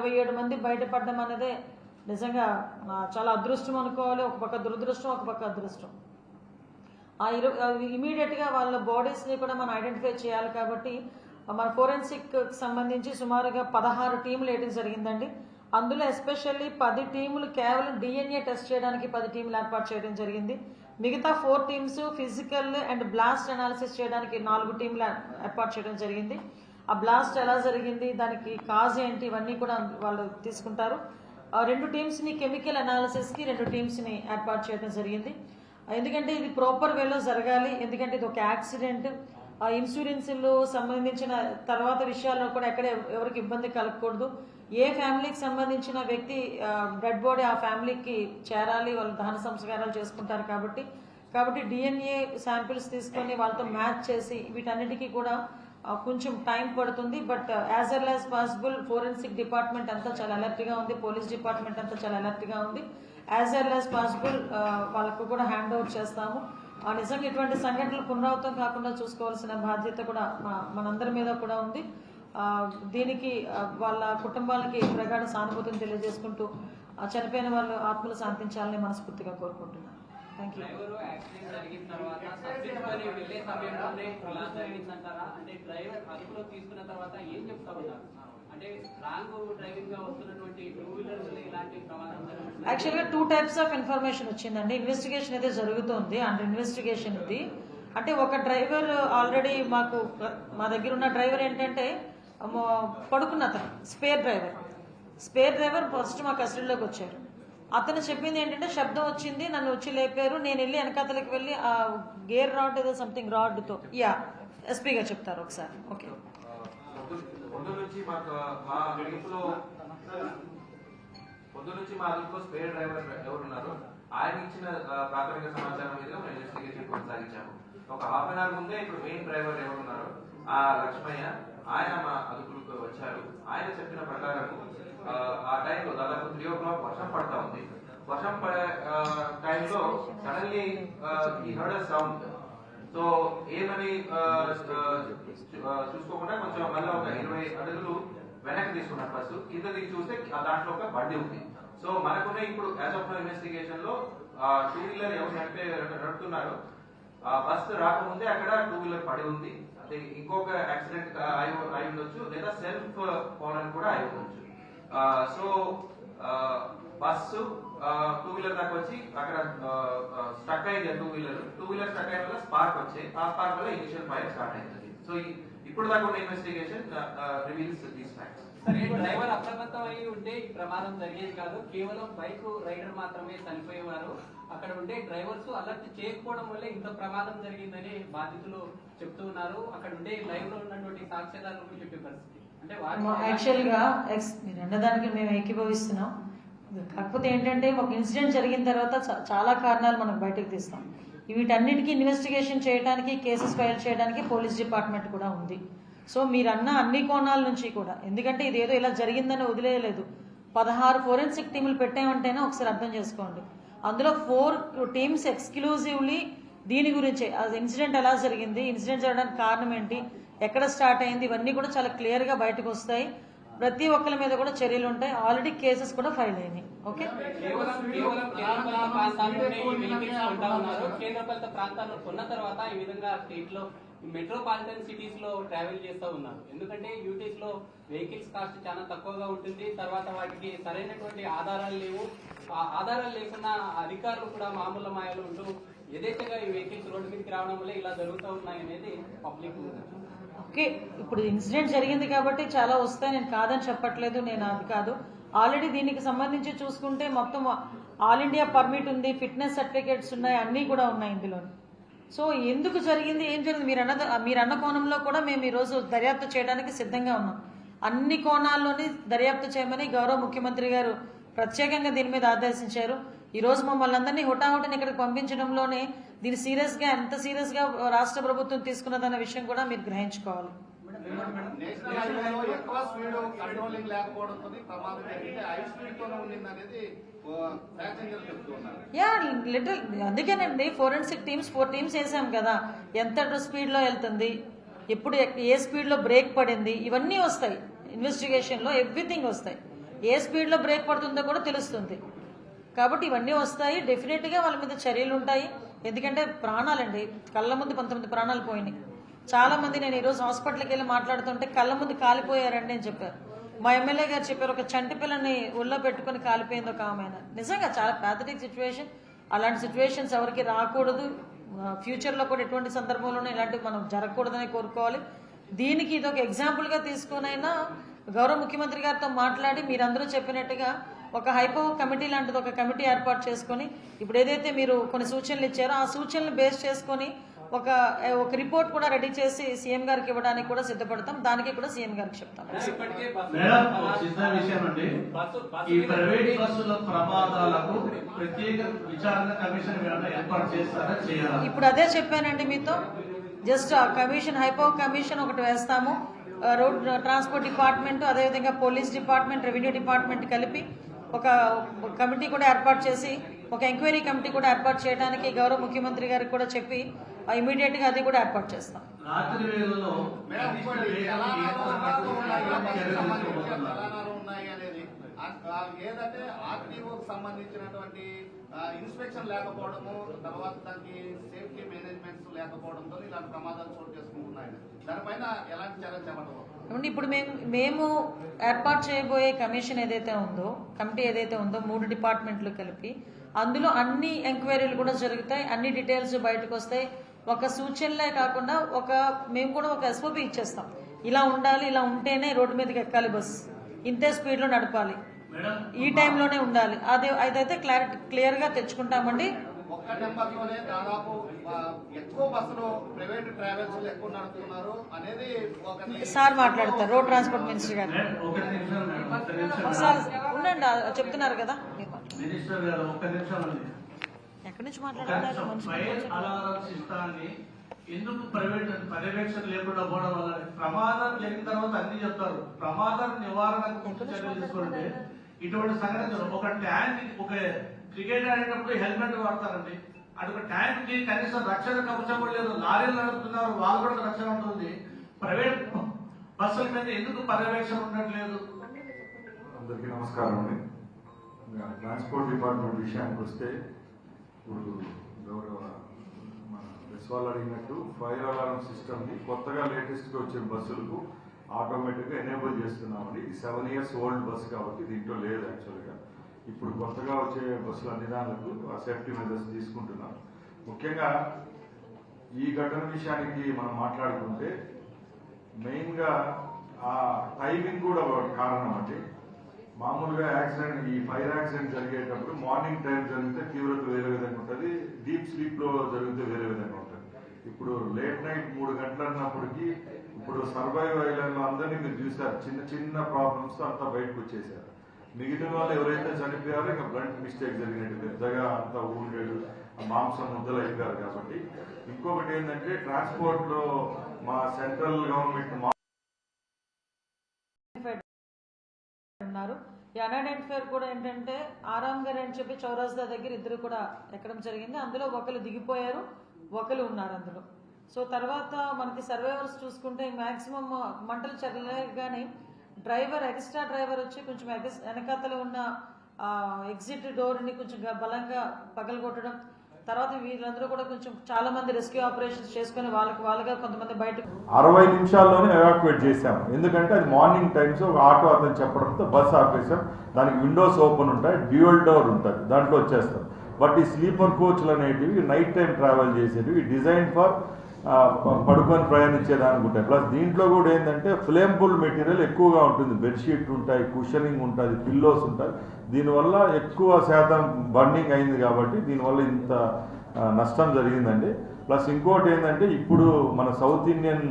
ఇరవై ఏడు మంది బయటపడడం అనేదే నిజంగా చాలా అదృష్టం అనుకోవాలి. ఒక పక్క దురదృష్టం ఒక పక్క అదృష్టం. ఆ ఇరు ఇమీడియట్గా వాళ్ళ బాడీస్ని కూడా మనం ఐడెంటిఫై చేయాలి కాబట్టి మన ఫోరెన్సిక్ సంబంధించి సుమారుగా పదహారు టీములు వేయడం జరిగిందండి. అందులో ఎస్పెషల్లీ పది టీములు కేవలం డిఎన్ఏ టెస్ట్ చేయడానికి పది టీములు ఏర్పాటు చేయడం జరిగింది. మిగతా four teams physical and blast analysis చేయడానికి నాలుగు టీంలు ఏర్పాటు చేయడం జరిగింది. ఆ బ్లాస్ట్ ఎలా జరిగింది దానికి కాజ్ ఏంటి ఇవన్నీ కూడా వాళ్ళు తీసుకుంటారు. ఆ రెండు టీమ్స్ని కెమికల్ అనాలిసిస్కి రెండు టీమ్స్ని ఏర్పాటు చేయడం జరిగింది. ఎందుకంటే ఇది ప్రాపర్ వేలో జరగాలి ఎందుకంటే ఇది ఒక యాక్సిడెంట్ ఆ ఇన్సూరెన్స్లు సంబంధించిన తర్వాత విషయాల్లో కూడా ఎక్కడ ఎవరికి ఇబ్బంది కలగకూడదు. ఏ ఫ్యామిలీకి సంబంధించిన వ్యక్తి డెడ్ బాడీ ఆ ఫ్యామిలీకి చేరాలి వాళ్ళు దహన సంస్కారాలు చేసుకుంటారు కాబట్టి. కాబట్టి డిఎన్ఏ శాంపిల్స్ తీసుకొని వాళ్ళతో మ్యాచ్ చేసి వీటన్నిటికీ కూడా కొంచెం టైం పడుతుంది but as well as possible forensic department అంతా చాలా అలర్ట్గా ఉంది పోలీస్ డిపార్ట్మెంట్ అంతా చాలా అలర్ట్గా ఉంది. యాజ్ వెల్ యాజ్ పాసిబుల్ వాళ్ళకు కూడా హ్యాండ్ ఓవర్ చేస్తాము. ఆ నిజంగా ఇటువంటి సంఘటనలు పునరావృతం కాకుండా చూసుకోవాల్సిన బాధ్యత కూడా మనందరి మీద కూడా ఉంది. దీనికి వాళ్ళ కుటుంబాలకి ప్రగాఢ సానుభూతిని తెలియజేసుకుంటూ చనిపోయిన వాళ్ళు ఆత్మలు శాంతించాలని మనస్ఫూర్తిగా కోరుకుంటున్నాను. డ్రైవర్ యాక్సిడెంట్ జరిగిన తర్వాత తప్పించుకొని వెళ్ళే సమయంలోనే ఇలా జరిగిందంటారా అంటే డ్రైవర్ అదుపులో తీసుకున్న తర్వాత ఏం చెప్తా అంటే రాంగ్ డ్రైవింగ్గా వస్తున్నటువంటి టూ వీలర్స్ ఇలాంటి ప్రమాదం యాక్చువల్గా టూ టైప్స్ ఆఫ్ ఇన్ఫర్మేషన్ వచ్చిందండి. ఇన్వెస్టిగేషన్ అయితే జరుగుతోంది. అండ్ ఇన్వెస్టిగేషన్ ఇది. అంటే ఒక డ్రైవర్ ఆల్రెడీ మాకు మా దగ్గర ఉన్న డ్రైవర్ ఏంటంటే పడుకున్న అతను spare driver spare driver first మా కస్టడీలోకి వచ్చారు. అతను చెప్పింది ఏంటంటే శబ్దం వచ్చింది నన్ను వచ్చి లేపారు నేను వెళ్ళి వెనకాతలకి వెళ్ళి ఆ గేర్ రాడ్ ఏదో సంథింగ్ రాడ్తో యా ఎస్పీ గారు చెప్తారు ఒకసారి. ఓకే పొద్దు నుంచి మా అదుపులో స్పేర్ డ్రైవర్ ఎవరు ఉన్నారు ఆయన ఇచ్చిన ప్రాథమిక సమాచారం మీద మేము ఇన్వెస్టిగేషన్ కొనసాగించాము ఒక హాఫ్ అన్ అవర్ ముందే ఇప్పుడు మెయిన్ డ్రైవర్ ఎవరు ఉన్నారు ఆ లక్ష్మయ్య ఆయన మా అదుపులకు వచ్చారు. ఆయన చెప్పిన ప్రకారము ఆ, ఆ టైంలో దాదాపు త్రీ ఓ క్లాక్ వర్షం పడతా ఉంది. వర్షం పడే టైంలో సడన్లీ ఈ హర్డ్ సౌండ్ సో ఏమని చూసుకోకుండా కొంచెం మళ్ళీ ఒక ఇరవై అడుగులు వెనక్కి తీసుకున్నారు బస్సు కింద దిగి చూస్తే దాంట్లో ఒక బండి ఉంది. సో మనకున్న ఇప్పుడు యాజ్ ఆఫ్ ఇన్వెస్టిగేషన్లో టూ వీలర్ ఎవరు నడిపే నడుపుతున్నారు? ఆ బస్ రాకముందే అక్కడ టూ వీలర్ పడి ఉంది. అంటే ఇంకొక యాక్సిడెంట్ అయి ఉండొచ్చు లేదా సెల్ఫ్ ఫాలన్ కూడా అయి ఉండొచ్చు. సో బస్సు టూ వీలర్ దాకా వచ్చి అక్కడ స్టక్ అయింది two wheeler two wheeler stuck అయిన వల్ల స్పార్క్ వచ్చాయి ఆ స్పార్క్ వల్ల ఇనిషియల్ ఫైర్ స్టార్ట్ అయింది సో ఇప్పుడు దాకా ఉన్న ఇన్వెస్టిగేషన్ రివీల్స్ దీస్ ఫ్యాక్ట్స్ సరే డ్రైవర్ అప్రమత్తం అయి ఉంటే ఈ ప్రమాదం జరిగేది కాదు. కేవలం బైక్ రైడర్ మాత్రమే చనిపోయేవారు. అక్కడ ఉండే డ్రైవర్స్ అలర్ట్ చేయకపోవడం వల్లే ఇంత ప్రమాదం జరిగిందని బాధితులు చెప్తూ ఉన్నారు. అక్కడ ఉండే లైవ్లో ఉన్నటువంటి సాక్ష్యాధారాలు చెప్పే పరిస్థితి. అంటే యాక్చువల్గా మీరు అన్నదానికి మేము ఏకీభవిస్తున్నాం. కాకపోతే ఏంటంటే ఒక ఇన్సిడెంట్ జరిగిన తర్వాత చాలా కారణాలు మనం బయటకు తీస్తాం. వీటన్నిటికీ ఇన్వెస్టిగేషన్ చేయడానికి కేసెస్ ఫైల్ చేయడానికి పోలీస్ డిపార్ట్మెంట్ కూడా ఉంది. సో మీరన్న అన్ని కోణాల నుంచి కూడా ఎందుకంటే ఇది ఏదో ఇలా జరిగిందని వదిలేయలేదు. పదహారు ఫోరెన్సిక్ టీములు పెట్టామంటేనే ఒకసారి అర్థం చేసుకోండి. అందులో ఫోర్ టీమ్స్ ఎక్స్క్లూజివ్లీ దీని గురించే. అది ఇన్సిడెంట్ ఎలా జరిగింది ఇన్సిడెంట్ జరగడానికి కారణం ఏంటి ఎక్కడ స్టార్ట్ అయింది ఇవన్నీ కూడా చాలా క్లియర్గా బయటకు వస్తాయి. ప్రతి ఒక్కరి మీద కూడా చర్యలు ఉంటాయి. ఆల్రెడీ కేసెస్ కూడా ఫైల్ అయినాయి. ఓకే కేంద్రపాలిత వెహికల్స్ ఉన్నారు. ప్రాంతాల్లో కొన్న తర్వాత ఈ విధంగా స్టేట్లో మెట్రోపాలిటన్ సిటీస్లో ట్రావెల్ చేస్తూ ఉన్నారు. ఎందుకంటే యూటీస్లో వెహికల్స్ కాస్ట్ చాలా తక్కువగా ఉంటుంది. తర్వాత వాటికి సరైనటువంటి ఆధారాలు లేవు. ఆ ఆధారాలు లేకుండా అధికారులు కూడా మామూలు మాయలు ఉంటూ యథేచ్ఛగా ఈ వెహికల్స్ రోడ్డు మీదకి రావడం వల్ల ఇలా జరుగుతూ ఉన్నాయి అనేది పబ్లిక్ ఓకే ఇప్పుడు ఇన్సిడెంట్ జరిగింది కాబట్టి చాలా వస్తాయి నేను కాదని చెప్పట్లేదు నేను అది కాదు. ఆల్రెడీ దీనికి సంబంధించి చూసుకుంటే మొత్తం ఆల్ ఇండియా పర్మిట్ ఉంది ఫిట్నెస్ సర్టిఫికేట్స్ ఉన్నాయి అన్నీ కూడా ఉన్నాయి ఇందులో సో ఎందుకు జరిగింది ఏం జరిగింది మీరు అన్న మీరు అన్న కోణంలో కూడా మేము ఈరోజు దర్యాప్తు చేయడానికి సిద్ధంగా ఉన్నాం. అన్ని కోణాల్లోని దర్యాప్తు చేయమని గౌరవ ముఖ్యమంత్రి గారు ప్రత్యేకంగా దీని మీద ఆదేశించారు. ఈ రోజు మమ్మల్ని అందరినీ హుటాహుటిని ఇక్కడికి పంపించడంలోనే దీన్ని సీరియస్గా ఎంత సీరియస్గా రాష్ట్ర ప్రభుత్వం తీసుకున్నదన్న విషయం కూడా మీరు గ్రహించుకోవాలి. యా లిటిల్ అందుకేనండి ఫోరెన్సిక్ టీమ్స్ ఫోర్ టీమ్స్ వేసాం కదా. ఎంత స్పీడ్లో వెళ్తుంది ఎప్పుడు ఏ స్పీడ్లో బ్రేక్ పడింది ఇవన్నీ వస్తాయి. ఇన్వెస్టిగేషన్లో ఎవ్రీథింగ్ వస్తాయి. ఏ స్పీడ్లో బ్రేక్ పడుతుందో కూడా తెలుస్తుంది. కాబట్టి ఇవన్నీ వస్తాయి. డెఫినెట్గా వాళ్ళ మీద చర్యలు ఉంటాయి. ఎందుకంటే ప్రాణాలండి కళ్ళ ముందు పంతొమ్మిది ప్రాణాలు పోయినాయి. చాలా మంది నేను ఈరోజు హాస్పిటల్కి వెళ్ళి మాట్లాడుతుంటే కళ్ళ ముందు కాలిపోయారండి అని చెప్పారు మా ఎమ్మెల్యే గారు చెప్పారు ఒక చంటి పిల్లని ఒళ్ళో పెట్టుకొని కాలిపోయింది ఒక ఆమె నిజంగా చాలా ప్యాథటిక్ సిచ్యువేషన్ అలాంటి సిచ్యువేషన్స్ ఎవరికి రాకూడదు. ఫ్యూచర్లో కూడా ఎటువంటి సందర్భంలోనూ ఇలాంటివి మనం జరగకూడదని కోరుకోవాలి. దీనికి ఇది ఒక ఎగ్జాంపుల్గా తీసుకునైనా గౌరవ ముఖ్యమంత్రి గారితో మాట్లాడి మీరందరూ చెప్పినట్టుగా ఒక హైపో కమిటీ లాంటిది ఒక కమిటీ ఏర్పాటు చేసుకొని ఇప్పుడు ఏదైతే మీరు కొన్ని సూచనలు ఇచ్చారో ఆ సూచనలు బేస్ చేసుకొని ఒక ఒక రిపోర్ట్ కూడా రెడీ చేసి సీఎం గారికి ఇవ్వడానికి కూడా సిద్ధపడతాం. దానికి కూడా సీఎం గారికి చెప్తాం. ఈ ప్రైవేట్ బస్సుల ప్రమాదాలకు ప్రత్యేక విచారణ కమిషన్ ఏర్పాటు చేస్తారా చేయాలా? ఇప్పుడు అదే చెప్పానండి మీతో. జస్ట్ ఆ కమిషన్ హైపో కమిషన్ ఒకటి వేస్తాము. రోడ్ ట్రాన్స్పోర్ట్ డిపార్ట్మెంట్ అదేవిధంగా పోలీస్ డిపార్ట్మెంట్ రెవెన్యూ డిపార్ట్మెంట్ కలిపి ఒక కమిటీ కూడా ఏర్పాటు చేసి ఒక ఎంక్వైరీ కమిటీ కూడా ఏర్పాటు చేయడానికి గౌరవ ముఖ్యమంత్రి గారికి కూడా చెప్పి ఇమీడియట్గా అది కూడా ఏర్పాటు చేస్తాం. రాత్రి ఏదంటే ఆర్టీఓకి సంబంధించినటువంటి ఇన్స్పెక్షన్ లేకపోవడము తర్వాత దానికి సేఫ్టీ మేనేజ్మెంట్స్ లేకపోవడంతో ఇలాంటి ప్రమాదాలు చోటు చేసుకుంటున్నాయి దానిపైన ఎలాంటి చర్యలు చేపట్టబోతుంది ఇప్పుడు మేము మేము ఏర్పాటు చేయబోయే కమిషన్ ఏదైతే ఉందో కమిటీ ఏదైతే ఉందో మూడు డిపార్ట్మెంట్లు కలిపి అందులో అన్ని ఎంక్వైరీలు కూడా జరుగుతాయి అన్ని డీటెయిల్స్ బయటకు వస్తాయి. ఒక సూచనలే కాకుండా ఒక మేము కూడా ఒక ఎస్ఓపి ఇచ్చేస్తాం. ఇలా ఉండాలి ఇలా ఉంటేనే రోడ్డు మీదకి ఎక్కాలి బస్ ఇంతే స్పీడ్లో నడపాలి. ఈ టైంలోనే ఉండాలి. అది అదైతే క్లారిటీ క్లియర్గా తెచ్చుకుంటామండి. ఒక్క నెంబర్లోనే దాదాపు ఎక్కువ బస్సులు ప్రైవేట్ ట్రావెల్స్ ఎక్కువ నడుపుతున్నారు అనేది సార్ మాట్లాడతారు రోడ్ ట్రాన్స్పోర్ట్ మినిస్టర్ గారు. ఒకసారి ఉండండి చెప్తున్నారు కదా. మినిస్టర్ గారు ఒక్క నిమిషం ఎక్కడి నుంచి మాట్లాడుతున్నారు? ఎందుకు ప్రైవేట్ పర్యవేక్షణ లేకుండా పోవడం వల్ల? ప్రమాదం జరిగిన తర్వాత అన్ని చెప్తారు. ప్రమాదం నివారణకు ముఖ్య చర్యలు తీసుకుంటే ఇటువంటి సంఘటనలు ఒక ట్యాంక్ ఒక క్రికెట్ ఆడేటప్పుడు హెల్మెట్ వాడతారండి. అటు ట్యాంక్కి కనీసం రక్షణ కవచం లేదు. లారీలు నడుపుతున్నారు వాళ్ళు కూడా రక్షణ ఉంటుంది. ప్రైవేట్ బస్సుల మీద ఎందుకు పర్యవేక్షణ ఉండట్లేదు? అందరికీ నమస్కారం అండి. ట్రాన్స్పోర్ట్ డిపార్ట్మెంట్ విషయానికి వస్తే ఇప్పుడు గౌరవ మన బస్ వాళ్ళు అడిగినట్టు ఫైర్ అలారం సిస్టమ్ని కొత్తగా లేటెస్ట్గా వచ్చే బస్సులకు ఆటోమేటిక్గా ఎనేబుల్ చేస్తున్నామండి. ఇది సెవెన్ ఇయర్స్ ఓల్డ్ బస్ కాబట్టి దీంట్లో లేదు యాక్చువల్గా ఇప్పుడు కొత్తగా వచ్చే బస్సులు అన్ని దానికి ఆ సేఫ్టీ మెజర్స్ తీసుకుంటున్నాం ముఖ్యంగా ఈ ఘటన విషయానికి మనం మాట్లాడుకుంటే మెయిన్గా ఆ టైమింగ్ కూడా ఒక కారణం అండి. మామూలుగా యాక్సిడెంట్ ఈ ఫైర్ యాక్సిడెంట్ జరిగేటప్పుడు మార్నింగ్ టైం జరిగితే తీవ్రత వేరే విధంగా ఉంటుంది. డీప్ స్లీప్లో జరిగితే వేరే విధంగా ఉంటుంది. ఇప్పుడు లేట్ నైట్ మూడు గంటలు అన్నప్పటికీ ఇప్పుడు సర్వైవ్ అయ్యేలో అందరినీ మీరు చూసారు చిన్న చిన్న ప్రాబ్లమ్స్ అంత అంతా బయటకు వచ్చేసారు మిగిలిన వాళ్ళు ఎవరైతే చనిపోయారో ఇంకా బ్లంట్ మిస్టేక్ జరిగినట్టు పెద్దగా అంతా ఊండేడు మాంసం ముద్దలు అయిపోయారు కాబట్టి. ఇంకొకటి ఏంటంటే ట్రాన్స్పోర్ట్లో మా సెంట్రల్ గవర్నమెంట్ మా ఉన్నారు ఈ కూడా ఏంటంటే ఆరామ్ అని చెప్పి చౌరాస్దా దగ్గర ఇద్దరు కూడా ఎక్కడం జరిగింది. అందులో ఒకరు దిగిపోయారు ఒకరు ఉన్నారు అందులో. సో తర్వాత మనకి సర్వైవర్స్ చూసుకుంటే మ్యాక్సిమం మంటలు చెరలేగానే డ్రైవర్ ఎక్స్ట్రా డ్రైవర్ వచ్చి కొంచెం ఎగస్ వెనకాతలో ఉన్న ఎగ్జిట్ డోర్ని కొంచెం బలంగా పగలగొట్టడం. తర్వాత వీళ్ళందరూ కూడా కొంచెం చాలా మంది రెస్క్యూ ఆపరేషన్స్ చేసుకుని వాళ్ళకి వాళ్ళగా కొంతమంది బయట అరవై నిమిషాల్లోనే ఎవాక్యుయేట్ చేశాం. ఎందుకంటే అది మార్నింగ్ టైమ్స్ ఒక ఆటో అతను చెప్పడంతో బస్సు ఆపేసాం దానికి విండోస్ ఓపెన్ ఉంటాయి డ్యూయల్ డోర్ ఉంటుంది దాంట్లో వచ్చేస్తాం. బట్ ఈ స్లీపర్ కోచ్లు అనేటివి నైట్ టైం ట్రావెల్ చేసేటివి డిజైన్ ఫర్ పడుకొని ప్రయాణించేదానికి ఉంటాయి ప్లస్ దీంట్లో కూడా ఏంటంటే ఫ్లేమబుల్ మెటీరియల్ ఎక్కువగా ఉంటుంది. బెడ్షీట్ ఉంటాయి కుషనింగ్ ఉంటుంది పిల్లోస్ ఉంటాయి. దీనివల్ల ఎక్కువ శాతం బర్నింగ్ అయింది కాబట్టి దీనివల్ల ఇంత నష్టం జరిగిందండి. ప్లస్ ఇంకోటి ఏంటంటే ఇప్పుడు మన సౌత్ ఇండియన్